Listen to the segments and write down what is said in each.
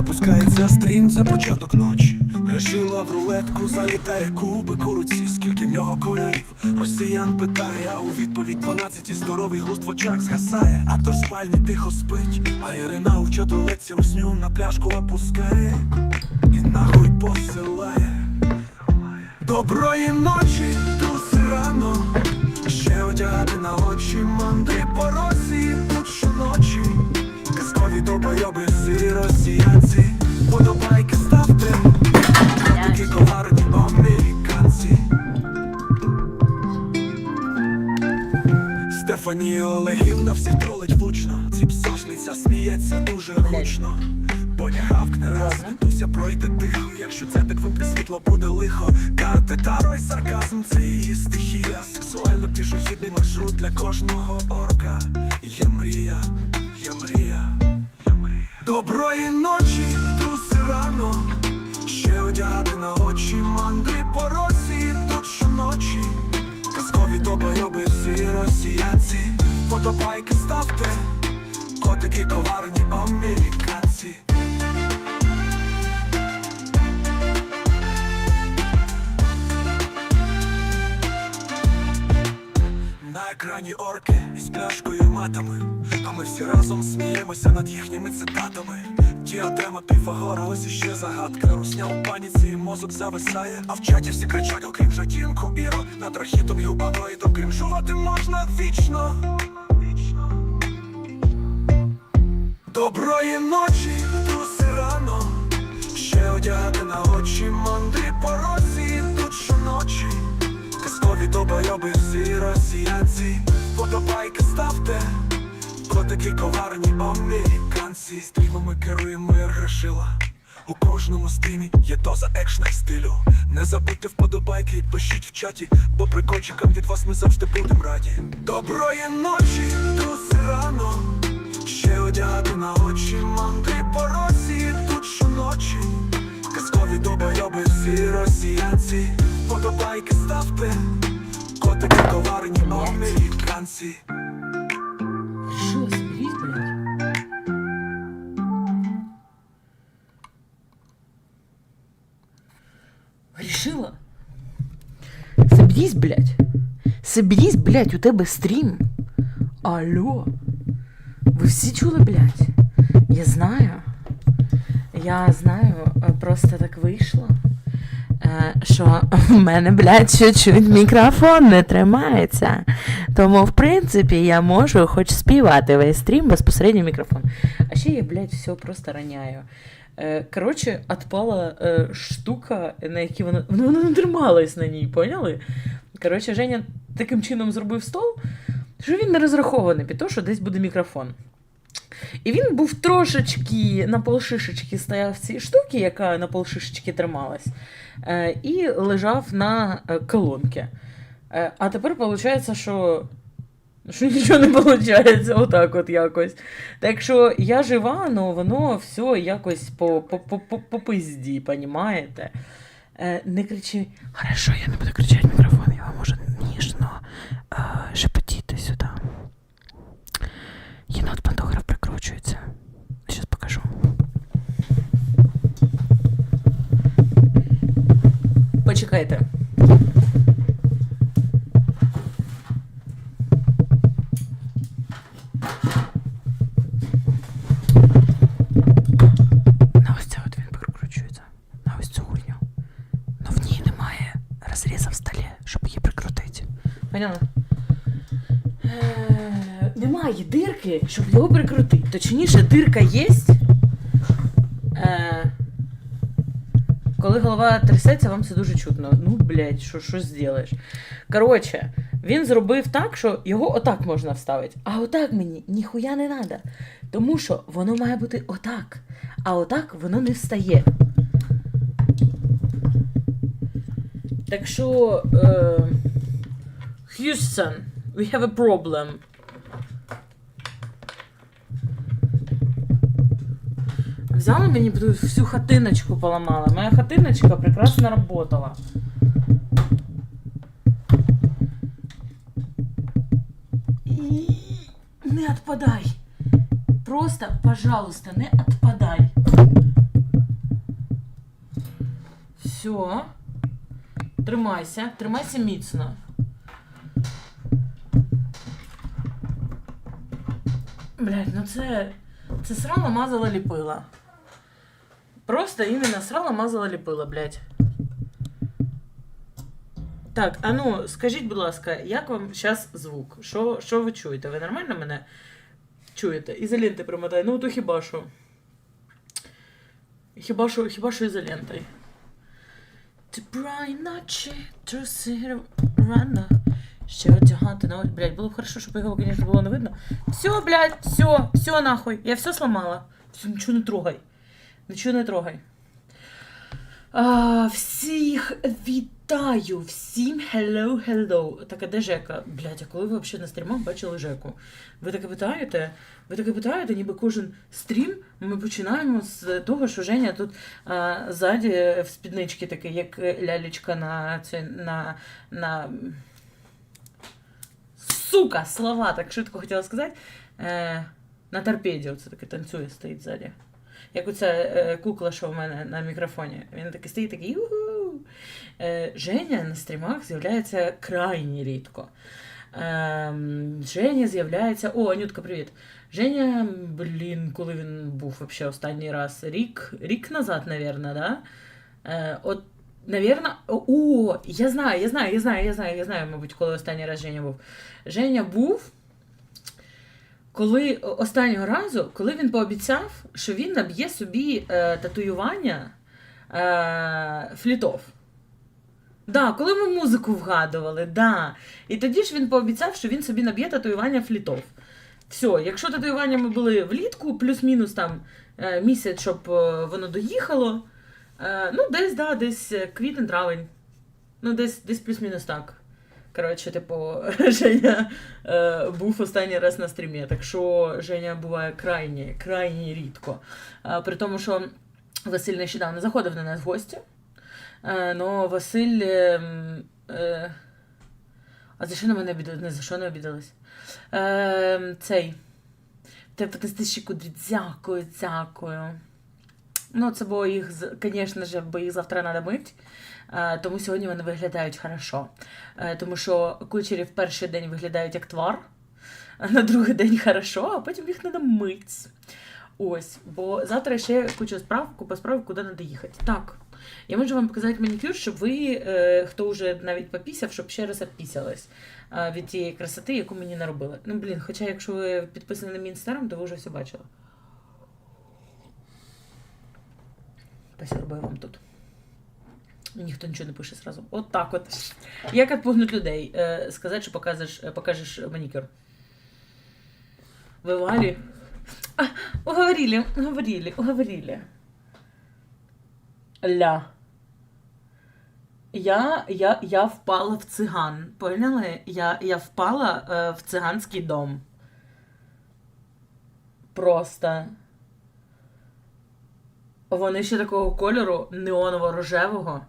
Запускається стрім, це початок ночі. Решила в рулетку, залітає кубик у руці, скільки в нього кольорів. Росіян питає, а у відповідь 12 і здоровий густ в очах згасає. Актор спальні тихо спить, а Ірина у чотолеці русню на пляшку опускає і нахуй посилає. Доброї ночі, труси рано, ще одягати на очі, мандри по росі, тут щоночі. Казкові долбойоби, сирі росіянці, подобайки ставте, такі коварні американці. Стефанія Олегівна всіх тролить влучно, ці псошниця сміється дуже гучно. Боня гавкне раз, Туся пройде тихо, якщо це так вимкне світло буде лихо. Карти таро і сарказм це її стихія. Сексуально пішохідний маршрут для кожного орка. Є мрія, є мрія. Доброї ночі, труси рано. Ще одягати на очі, мандри по Росії тут щоночі. Казкові добойоби всі росіянці. Фотопайки ставте, котики коварні американці. На екрані орки із пляшкою матами, а ми всі разом сміємося над їхніми цитатами. Діадема Піфагора, ось іще загадка. Русня у паніці, і мозок зависає. А в чаті всі кричать, окрім жадінку, іро над рахітом губаноїдом кринжувати можна вічно. Доброї ночі, труси рано. Ще одягати на очі, мандри по росі тут щоночі. Казкові добойоби всі росіянці. Подобайки ставте, котики коварні американці. Стрімами керуємо і грошила. У кожному стрімі є доза екшна й стилю. Не забудьте вподобайки і пишіть в чаті, бо прикольчикам від вас ми завжди будемо раді. Доброї ночі, труси рано. Ще одягати на очі, мандри по росі тут щоночі. Казкові добойоби всі росіянці. Подобайки ставте, котики коварні американці. Що, зберіть, блядь? Решила? Соберись, блядь. Соберись, блядь, у тебе стрім. Алло. Ви всі чули, блядь? Я знаю. Я знаю, просто так вийшло. Е, Що в мене, блядь, чуть-чуть мікрофон не тримається. Тому, в принципі, я можу хоч співати весь стрім безпосередньо мікрофон. А ще я, блядь, все просто роняю. Е, Коротше, отпала е, штука, на якій. Вона, вона не трималась на ній, поняли? Коротше, Женя таким чином зробив стол, що він не розрахований під те, що десь буде мікрофон. І він був трошечки на полшишечки стояв в цій яка на полшишечки трималась, е, і лежав на е, колонці. Е, а тепер виходить, що. Що нічого не виходить, отак от якось. Так що я жива, але воно все якось по, по, пизді, понімаєте? Не кричи. Хорошо, я не буду кричати мікрофон, я вам можу ніжно шепотіти сюди. Єнот пантограф прикручується. Зараз покажу. Почекайте. На ось це от він прикручується. На ось цю хуйню. Но в ній немає розріза в столі, щоб її прикрутити. Понятно? Немає дирки, щоб його прикрутити. Точніше, дирка є. Е, коли голова трясеться, вам це дуже чутно. Ну, блядь, що, що зробиш? Коротше, він зробив так, що його отак можна вставити. А отак мені ніхуя не треба. Тому що воно має бути отак. А отак воно не встає. Так що. Е, Houston, we have a problem. Взяла мені всю хатиночку поламала. Моя хатиночка прекрасно работала. І не отпадай. Просто, пожалуйста, не отпадай. Все. Тримайся, тримайся міцно. Блять, ну це. Це срала мазала ліпила. Просто іменно срала мазала ліпила, блять. Так, а ну, скажіть, будь ласка, як вам зараз звук? Що ви чуєте? Ви нормально мене чуєте? Ізоленти примотай. Ну, то хіба що. Хіба що, хіба що ізолентою. Теплої ночі, труси рано. Ще одягати на блядь, було б хорошо, щоб його, конечно, було не видно. Все, блядь, все, все нахуй. Я все сломала. Все, нічого не трогай. Нічого не трогай. А, всіх вітаю! Всім hello, hello. Так, а де Жека? Блядь, а коли ви взагалі на стрімах бачили Жеку? Ви таке питаєте? Ви таке питаєте, ніби кожен стрім ми починаємо з того, що Женя тут а, ззаді в спідничці такий, як лялечка на це на. на... Сука, слова, так швидко хотіла сказати. Е, на торпеді оце таке танцює, стоїть ззаді. Як оця е, кукла, що в мене на мікрофоні. Він такий стоїть такий. «Юху». Е, Женя на стрімах з'являється крайні рідко. Ем, Женя з'являється. О, Анютка, привіт. Женя, блін, коли він був вообще останній раз? Рік, рік назад, навірно, да? Е, от, навірно, о, я знаю, я знаю, я знаю, я знаю, я знаю, мабуть, коли останній раз Женя був. Женя був. Коли останнього разу, коли він пообіцяв, що він наб'є собі е, татуювання е, флітов. Да, коли ми музику вгадували, да. І тоді ж він пообіцяв, що він собі наб'є татуювання флітов. Все, якщо татуюваннями були влітку, плюс-мінус там е, місяць, щоб е, воно доїхало. Е, ну, десь, да, десь е, квітень-травень. Ну, десь, десь плюс-мінус так. Коротше, типу, Женя е, був останній раз на стрімі, так що Женя буває крайні, крайні рідко. Е, при тому, що Василь нещодавно заходив до нас в гості. Е, Василь. Е, е, а за що на мене обідали? За що не обідались? Е, цей. Те фантастичні кудрі. Дякую, дякую. Ну, це бо їх, звісно ж, бо їх завтра треба мити. Тому сьогодні вони виглядають хорошо. Е, тому що кучері в перший день виглядають як твар, а на другий день хорошо, а потім їх треба мити. Ось, бо завтра ще куча справ, купа справ, куди треба їхати. Так, я можу вам показати манікюр, щоб ви, е, хто вже навіть попісяв, щоб ще раз обпісялись е, від тієї красоти, яку мені наробили. Ну, блін, хоча якщо ви підписані на мій інстаграм, то ви вже все бачили. Спасибо вам тут. Ніхто нічого не пише сразу. От так от. Як відпугнуть людей? Е, сказати, що покажеш, е, покажеш манікюр. Ви Валі? А, уговорили, уговорили, уговорили. Ля. Я, я, я впала в циган. Поняли? Я, я впала е, в циганський дом. Просто. Вони ще такого кольору неоново-рожевого.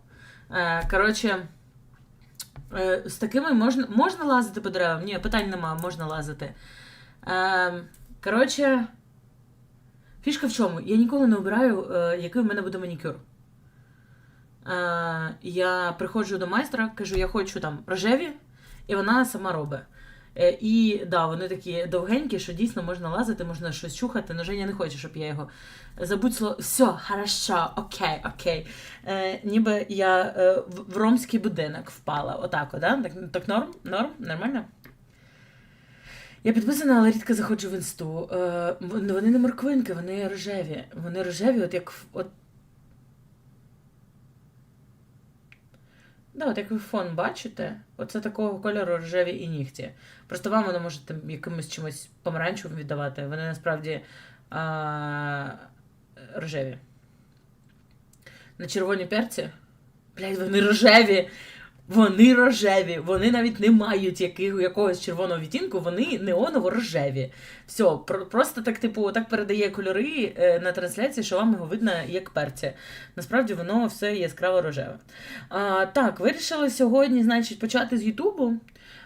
Е, коротше, е, з такими можна, можна лазити по деревам? Ні, питань нема, можна лазити. Е, коротше, фішка в чому? Я ніколи не обираю, який в мене буде манікюр. Я приходжу до майстра, кажу, я хочу там рожеві, і вона сама робить. Е, і да, вони такі довгенькі, що дійсно можна лазити, можна щось чухати, але Женя не хоче, щоб я його забудь. Все, хорошо, окей, окей. Е, ніби я е, в, ромський будинок впала. Отак, о, да? так, так норм? Норм? Нормально? Я підписана, але рідко заходжу в інсту. Е, вони не морквинки, вони рожеві. Вони рожеві, от як от. Да, от як ви фон бачите, оце такого кольору рожеві і нігті. Просто вам воно може там якимось чимось помаранчевим віддавати. Вони насправді а, рожеві. На червоні перці. Блядь, вони рожеві. Вони рожеві. Вони навіть не мають яких, якогось червоного відтінку, вони неоново-рожеві. Все, про, просто так, типу, так передає кольори е, на трансляції, що вам його видно як перці. Насправді воно все яскраво рожеве. А, так, вирішили сьогодні, значить, почати з Ютубу.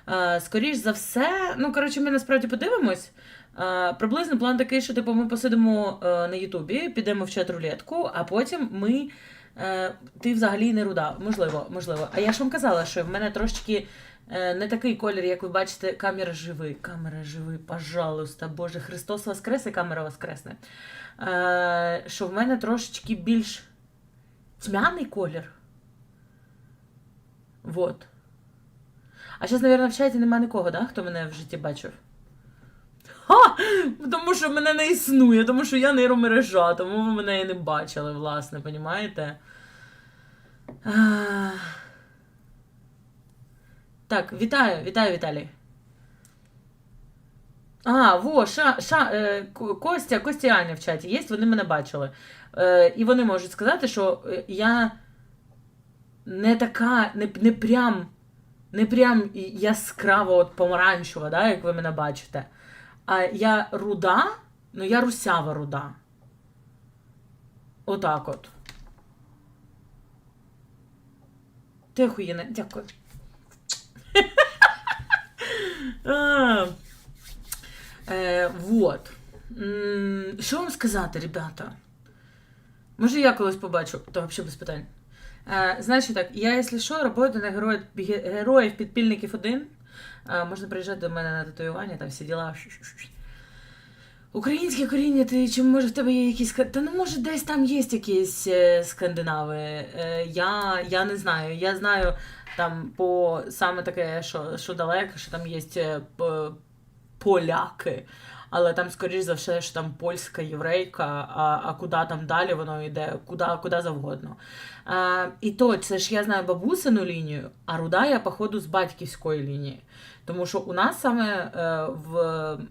А, скоріш за все, ну, коротше, ми насправді подивимось. А, приблизно план такий, що типу, ми посидимо е, на Ютубі, підемо в чат рулетку, а потім ми ти взагалі не руда. Можливо, можливо. А я ж вам казала, що в мене трошечки е, не такий колір, як ви бачите, камера живий. Камера живий, пожалуйста. Боже, Христос воскрес і камера воскресне. Е, що в мене трошечки більш тьмяний колір. Вот. А зараз, мабуть, в чаті нема нікого, да, хто мене в житті бачив? Ха! Тому що мене не існує, тому що я нейромережа, тому ви мене і не бачили, власне, понімаєте? Так, вітаю, вітаю, Віталій. А, во, ша, ша, е, Костя, Костя і Аня в чаті є, вони мене бачили. Е, і вони можуть сказати, що е, я не така, не, не прям, не прям яскраво от помаранчева, да, як ви мене бачите. А я руда, ну я русява руда. Отак от. Ти охуєнна, дякую. Е, Вот. Що вам сказати, ребята? Може, я колись побачу, то взагалі без питань. Е, Значить так, я, якщо що, роботу на героїв, підпільників 1. Можна приїжджати до мене на татуювання, там всі діла. Українське коріння, ти чи може в тебе є якісь. Та ну може десь там є якісь е, скандинави. Е, я, я не знаю. Я знаю там по саме таке, що, що далеко, що там є е, поляки. Але там, скоріш за все, що там польська єврейка, а, а куди там далі воно йде, куди, куди завгодно. А, і то, це ж я знаю бабусину лінію, а руда я, походу, з батьківської лінії. Тому що у нас саме е, в,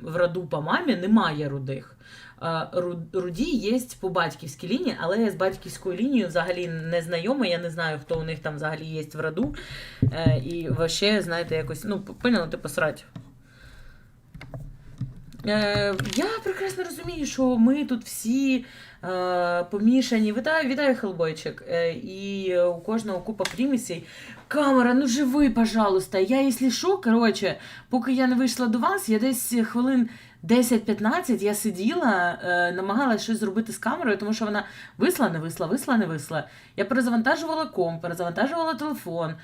в роду по мамі немає рудих. Е, ру- руді є по батьківській лінії, але я з батьківською лінією взагалі не знайома. Я не знаю, хто у них там взагалі є в роду. Е, і вообще, знаєте, якось, ну, поняла, ти посрать. Е, я прекрасно розумію, що ми тут всі е, помішані. Вітаю, вітаю, Хелбойчик. Е, і у кожного купа примісей. Камера, ну живи, пожалуйста. Я, якщо що, коротше, поки я не вийшла до вас, я десь хвилин 10-15 я сиділа, е, намагалася щось зробити з камерою, тому що вона висла, не висла, висла, не висла. Я перезавантажувала комп, перезавантажувала телефон,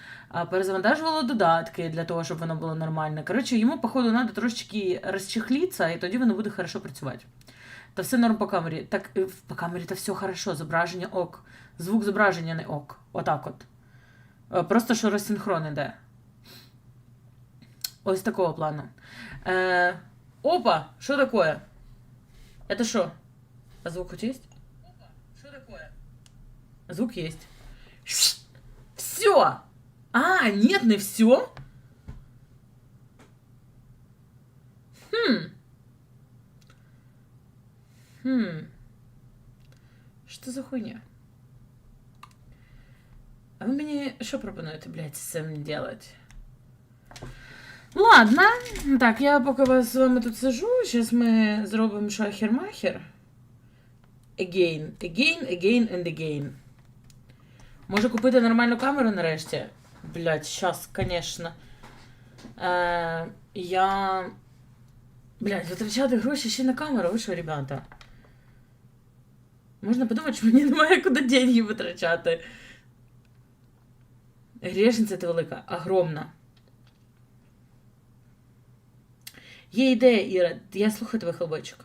перезавантажувала додатки для того, щоб воно було нормально. Коротше, йому, походу, треба трошечки розчехлитися, і тоді воно буде хорошо працювати. Та все норм по камері. Так е, по камері та все хорошо, зображення ок. Звук зображення не ок. Отак от. Е, Просто що розсинхрон іде. Ось такого плану. Опа, що таке? Это що? А звук хоть есть? Опа, що таке? Звук есть. Все! А, нет, не все. Хм. Хм. Что за хуйня? А ви мені що пропонуєте, блядь, з цим делать? Ладно. Так, я поки вас з вами тут сижу, зараз ми зробимо шахер-махер. Again, again, again and again. Може купити нормальну камеру нарешті? Блять, щас, конечно. Е, я. Блять, витрачати гроші ще на камеру, ви що, ребята? Можна подумати, що мені немає куди деньги витрачати. Грешниця ти велика, огромна. Є ідея, Іра, я слухаю тебе, хлопчик.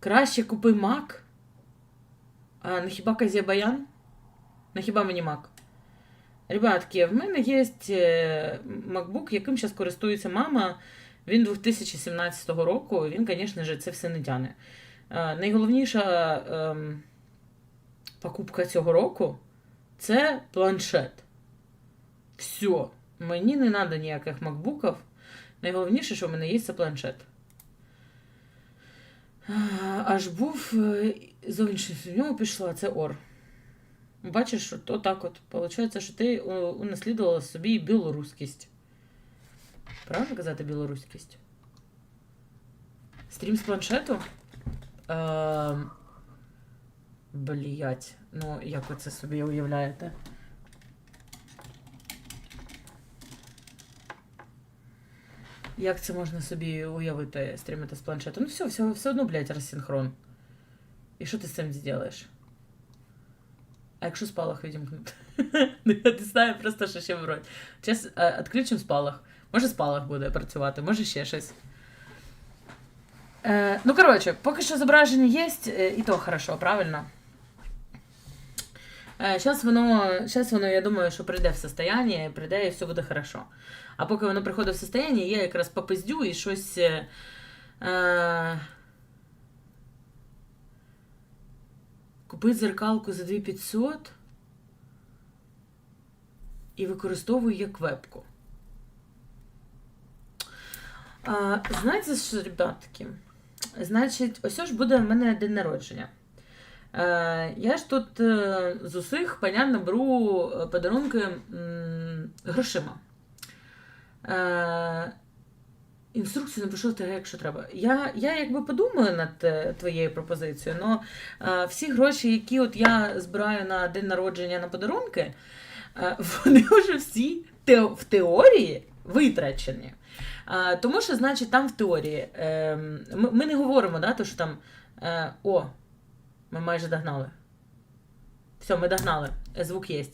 Краще купи Мак. А не хіба Казє Баян? Не хіба мені Мак? Ребятки, в мене є е, MacBook, яким зараз користується мама. Він 2017 року. Він, звісно ж, це все не тяне. Е, Найголовніша ем, покупка цього року це планшет. Все. Мені не треба ніяких макбуків. Найголовніше, що в мене є, це планшет. Аж був е, зовнішність в ньому пішла, це ор. Бачиш, що то так от. Получається, що ти о, унаслідувала собі білоруськість. Правильно казати білоруськість? Стрім з планшету? Ем... Блять. Ну, як ви це собі уявляєте? Як це можна собі уявити стрімити з планшету? Ну все, все, все одно, блядь, розсинхрон. І що ти з цим зробиш? А якщо спалах відімкнути? Ну, Я не знаю просто, що ще вибрати. Зараз е, відключимо спалах. Може спалах буде працювати, може ще щось. Е, ну, коротше, поки що зображення є, е, і то хорошо, правильно? Зараз воно, щас воно, я думаю, що прийде в состояние, прийде і все буде хорошо. А поки воно приходить в состояние, я якраз попиздю і щось. Е, е, купити зеркалку за 2500 і використовую як вебку. А, знаєте що, ребятки? Значить, ось ж буде в мене день народження. Е, я ж тут е, з усіх, понятно, беру е, подарунки грошима. Інструкцію напишу так, якщо треба. Я, я якби подумаю над твоєю пропозицією, але всі гроші, які от я збираю на день народження на подарунки, вони вже всі в теорії витрачені. Тому що, значить, там в теорії е, ми, не говоримо, да, то, що там о, ми майже догнали. Все, ми догнали. Е, Звук є.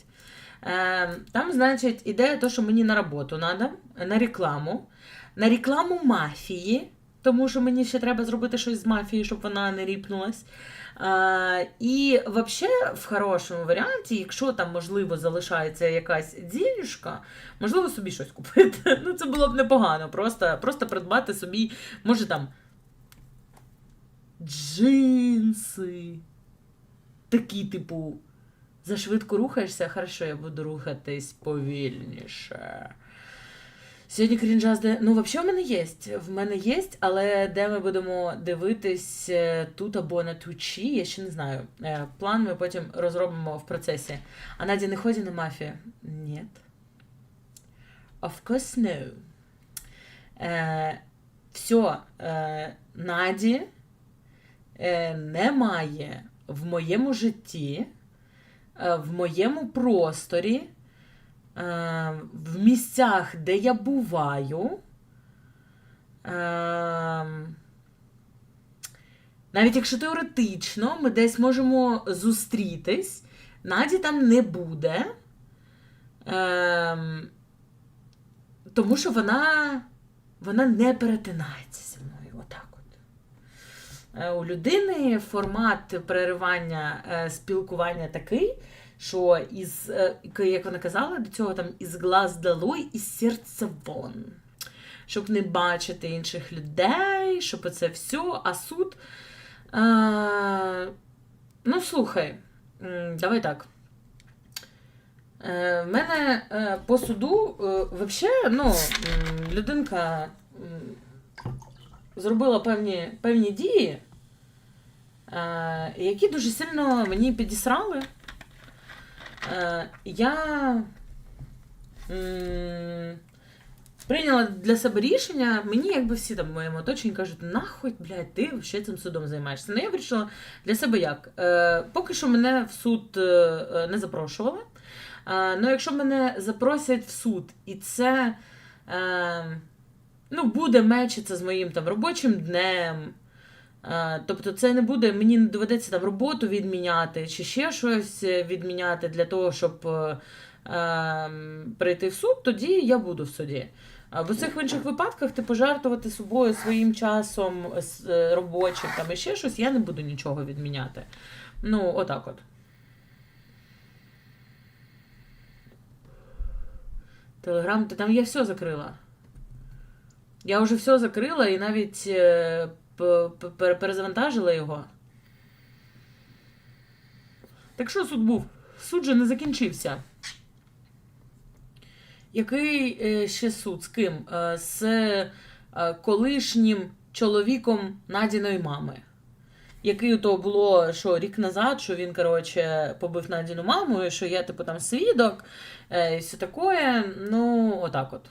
Е, там, значить, ідея то, що мені на роботу треба, на рекламу, на рекламу мафії, тому що мені ще треба зробити щось з мафією, щоб вона не ріпнулась. Е, і взагалі, в хорошому варіанті, якщо там, можливо, залишається якась ділюшка, можливо, собі щось купити. Ну, це було б непогано. Просто, просто придбати собі, може там. Джинси. Такі, типу, зашвидко рухаєшся, хорошо, я буду рухатись повільніше. Сьогодні крінжаз, де. Ну, взагалі, в мене є. В мене є, але де ми будемо дивитись е, тут або на Твічі, я ще не знаю. Е, План ми потім розробимо в процесі. А Надя не ходить на мафію? Ні. Of course no. Е, все, е, Наді немає в моєму житті, е, в моєму просторі, е, в місцях, де я буваю. Е, навіть якщо теоретично ми десь можемо зустрітись, Наді там не буде. Е, тому що вона, вона не перетинається зі мною. Отак от. Е, У людини формат переривання е, спілкування такий, що із, е, як вона казала до цього, там із глаз долой, із серця вон. Щоб не бачити інших людей, щоб це все, а суд. Е, ну, слухай, давай так. Е, в мене е, по суду, е, взагалі, ну, людинка зробила певні, певні дії, е, які дуже сильно мені підісрали. Е, я прийняла для себе рішення, мені якби всі там в моєму оточенні кажуть, нахуй, блядь, ти ще цим судом займаєшся. Ну, я вирішила для себе як. Е, поки що мене в суд е, е, не запрошували. Е, ну, якщо мене запросять в суд, і це е, ну, буде мечиться з моїм там робочим днем. Е, тобто, це не буде, мені не доведеться там роботу відміняти чи ще щось відміняти для того, щоб е, е, прийти в суд, тоді я буду в суді. В усіх інших випадках ти пожертвувати собою своїм часом е, робочим там і ще щось, я не буду нічого відміняти. Ну, отак от. Телеграм, ти там я все закрила. Я вже все закрила і навіть е, перезавантажила його. Так що суд був? Суд же не закінчився. Який е, ще суд? З ким? Е, з е, колишнім чоловіком Надіної мами. Який то було що рік назад, що він, коротше, побив Надіну маму, і що я, типу, там свідок, і все таке. Ну, отак от.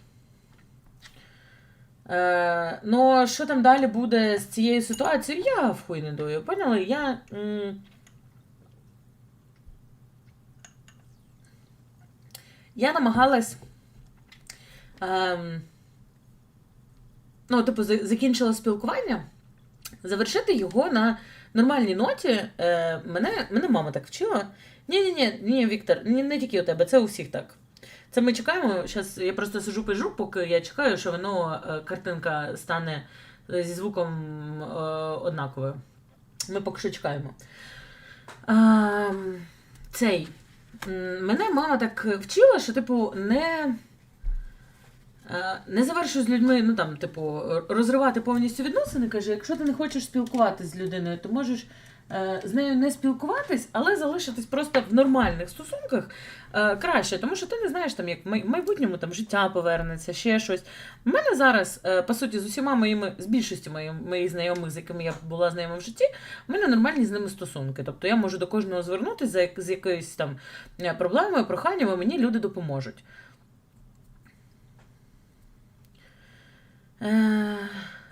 Е, ну, що там далі буде з цією ситуацією, я в хуй не дую. Поняли? Я. М- я намагалась. Ем, ну, типу, закінчила спілкування, завершити його на нормальній ноті. Е, мене, мене мама так вчила. Ні, ні, ні, ні, Віктор, ні, не тільки у тебе, це у всіх так. Це ми чекаємо. Зараз я просто сижу пижу, поки я чекаю, що воно е, картинка стане зі звуком е, однаковою. Ми поки що чекаємо. А, цей. Мене мама так вчила, що, типу, не. е, Не завершуй з людьми, ну там, типу, розривати повністю відносини. Каже, якщо ти не хочеш спілкуватися з людиною, то можеш з нею не спілкуватись, але залишитись просто в нормальних стосунках е, краще, тому що ти не знаєш, там, як в майбутньому там, життя повернеться, ще щось. У мене зараз, е, по суті, з усіма моїми, з більшістю моїх, моїх знайомих, з якими я була знайома в житті, у мене нормальні з ними стосунки. Тобто я можу до кожного звернутися з якоюсь там е, проблемою, проханням, і мені люди допоможуть. Е,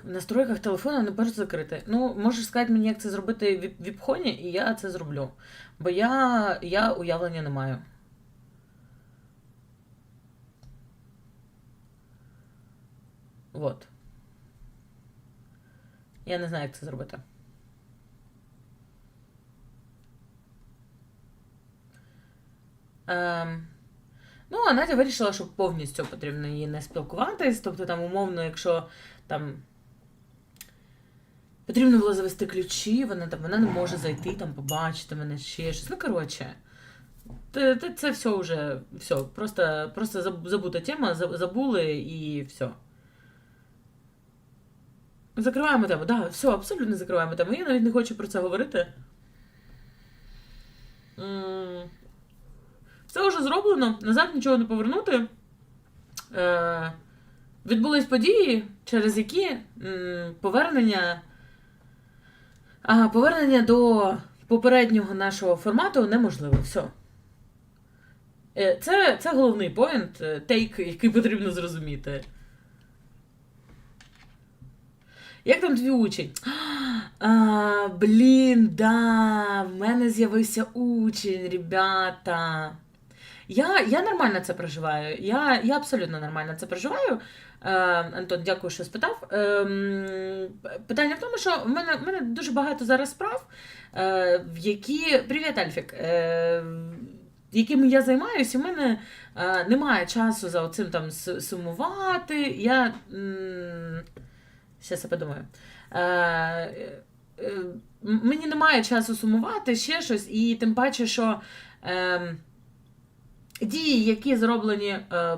в настройках телефону не можеш закрити. Ну, можеш сказати мені, як це зробити в віп- віп-хоні, і я це зроблю. Бо я, я уявлення не маю. Вот. Я не знаю, як це зробити. Ем, ну, а Надя вирішила, що повністю потрібно її не спілкуватись. Тобто, там, умовно, якщо там потрібно було завести ключі, вона там вона не може зайти, там, побачити мене ще щось. Ну, коротше. Це, це, все вже все. Просто, просто забута тема, забули і все. Закриваємо тему, да, все, абсолютно закриваємо тему. Я навіть не хочу про це говорити. Все вже зроблено, назад нічого не повернути. Е, відбулись події, через які повернення, а, повернення до попереднього нашого формату неможливо. Все. Це, це головний поінт, тейк, який потрібно зрозуміти. Як там твій учень? А, блін, да, в мене з'явився учень, ребята. Я, я нормально це проживаю. Я, я абсолютно нормально це проживаю. Е, Антон, дякую, що спитав. Ем, питання в тому, що в мене, в мене дуже багато зараз справ, е, в які. Привіт, Альфік. Е, якими я займаюся, у мене е, немає часу за оцим там сумувати. Я. Я подумаю. Е, е, е, мені немає часу сумувати, ще щось, і тим паче, що е, дії, які зроблені е,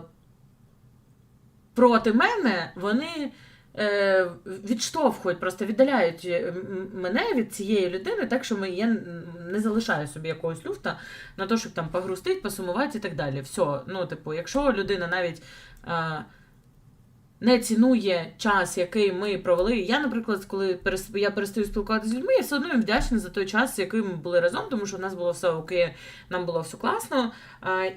проти мене, вони е, відштовхують, просто віддаляють е, мене від цієї людини, так що я не залишаю собі якогось люфта на те, щоб там погрустити, посумувати і так далі. Все, ну, типу, якщо людина навіть. Е, не цінує час, який ми провели. Я, наприклад, коли я перестаю спілкуватися з людьми, я все одно їм вдячна за той час, який ми були разом, тому що в нас було все окей, нам було все класно.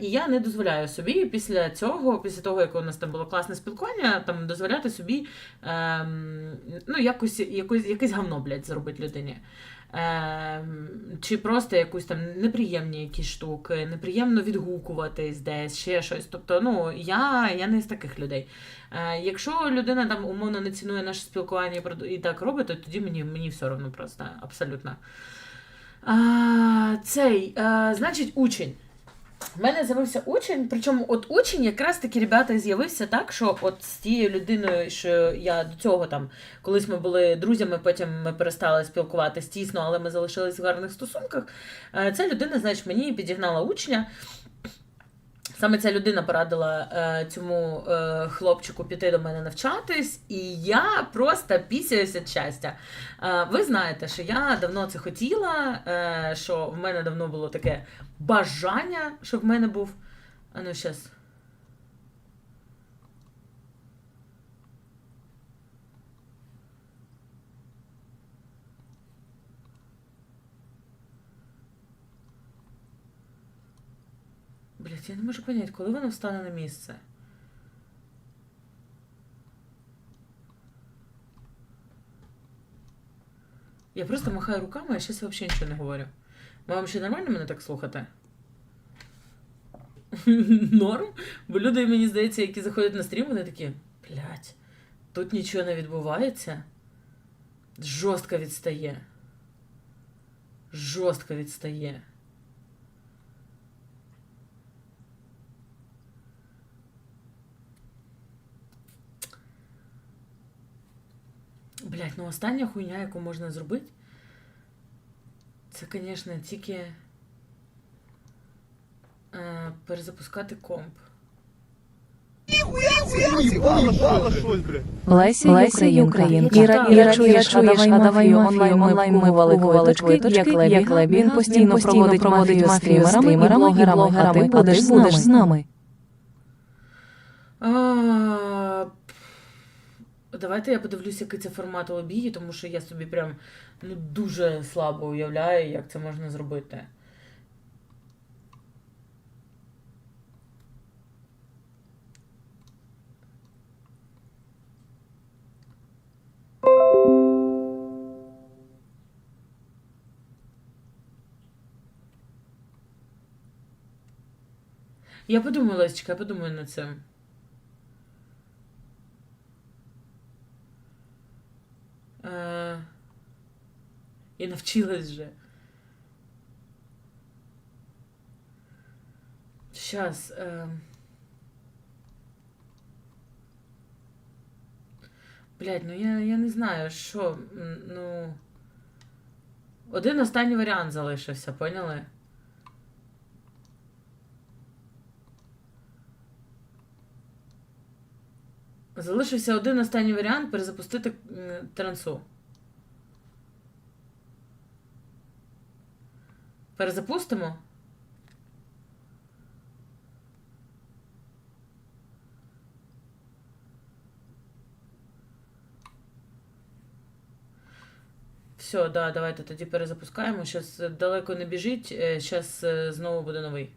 І я не дозволяю собі після цього, після того, як у нас там було класне спілкування, там дозволяти собі ем, ну, якось, якось, якесь говно, блядь, зробити людині. Ем, чи просто якусь там неприємні якісь штуки, неприємно відгукуватись десь, ще щось. Тобто, ну, я, я не з таких людей. Е, якщо людина там умовно не цінує наше спілкування і і так робить, то тоді мені, мені все одно просто абсолютно. А, цей, а, значить, учень. У мене з'явився учень, причому от учень якраз таки, ребята, з'явився так, що от з тією людиною, що я до цього там, колись ми були друзями, потім ми перестали спілкуватися тісно, але ми залишились в гарних стосунках. Е, Ця людина, значить, мені підігнала учня. Саме ця людина порадила е, цьому е, хлопчику піти до мене навчатись, і я просто пісяюся щастя. Е, ви знаєте, що я давно це хотіла, е, що в мене давно було таке бажання, щоб в мене був. А ну, щас. Блять, я не можу понять, коли воно встане на місце. Я просто махаю руками, а зараз взагалі нічого не говорю. Вам ще нормально мене так слухати? Норм? Бо люди, мені здається, які заходять на стрім, вони такі, блядь, тут нічого не відбувається. Жорстко відстає. Жорстко відстає. Блять, ну остання хуйня, яку можна зробити, це, звісно, тільки е, перезапускати комп. Леся, Леся Українка. Іра, Іра, чуєш, а давай, давай онлайн, онлайн ми вали квиточки, як Лебі, як Лебі, він постійно проводить мафію з стрімерами і блогерами, а ти будеш з нами. А, Давайте я подивлюся, який це формат обіді, тому що я собі прям ну, дуже слабо уявляю, як це можна зробити. Я подумаю, Лесечка, я подумаю над цим. Е, Я навчилась вже. Щас. Е... Блять, ну я, я не знаю, що. Ну. Один останній варіант залишився, поняли? Залишився один останній варіант перезапустити трансу. Перезапустимо? Все, да, давайте тоді перезапускаємо. Щас далеко не біжіть, зараз знову буде новий.